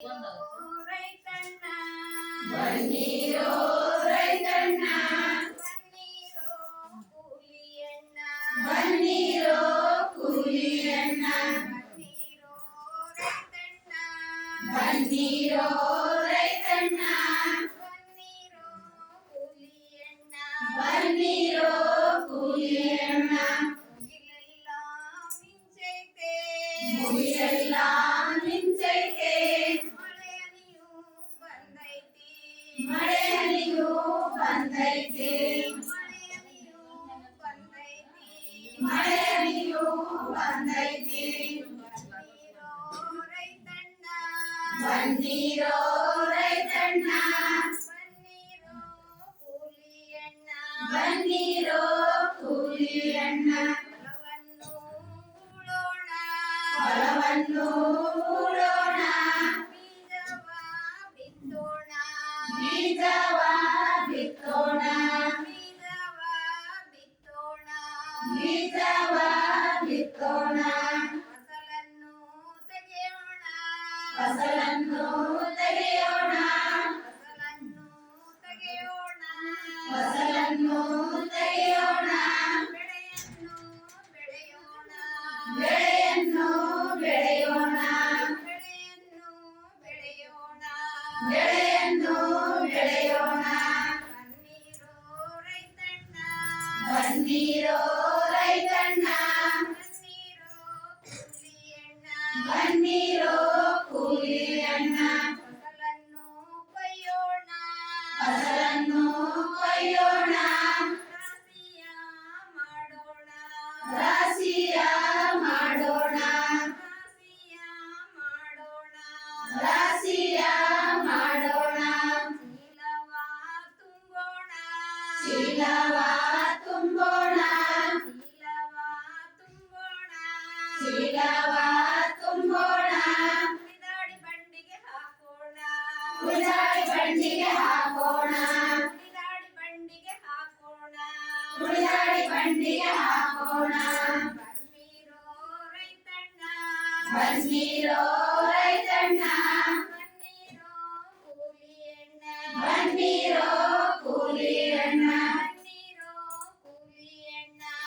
ஊரை கண்ணா வன்னீரோ ஊரை கண்ணா வன்னீரோ கூலி அண்ணா வன்னீரோ கூலி அண்ணா வன்னீரோ ஊரை ಬಂದೈತಿ ಮಳೆ ಹನಿಯು ಬಂದೈತೆ ಮಳೆ ಹನಿಯು ಬಂದೈತಿ ಮಳೆ ಹನಿಯು ಬಂದೈತೆ ಬನ್ನೀರೋ ರೈತಣ್ಣ ಬನ್ನೀರೋ ರೈತಣ್ಣ ಬನ್ನೀರೋ ಕೂಲಿಯಣ್ಣ ಬನ್ನೀರೋ ಕೂಲಿಯಣ್ಣ ಹೊಲವನ್ನು ಬೀಜವ ಬಿತ್ತೋಣ ಬೆಳೆಯನ್ನು ಬೆಳೆಯೋಣ ಬನ್ನೀರೋ ರೈತಣ್ಣ ಬನ್ನೀರೋ ರೈತಣ್ಣ ಬನ್ನೀರೋ ಕೂಲಿಯಣ್ಣ ಬನ್ನೀರೋ ಕೂಲಿಯಣ್ಣ ಫಸಲನ್ನು ಕೊಯ್ಯೋಣ ಫಸಲನ್ನು ಕೊಯ್ಯೋಣ ಬಂಡಿಯ ಹಾಕೋಣ ಬನ್ನಿರೋ ರೈತಣ್ಣ ಬನ್ನಿರೋ ಕೂಲಿ ಅಣ್ಣ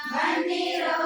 ಬನ್ನಿರೋ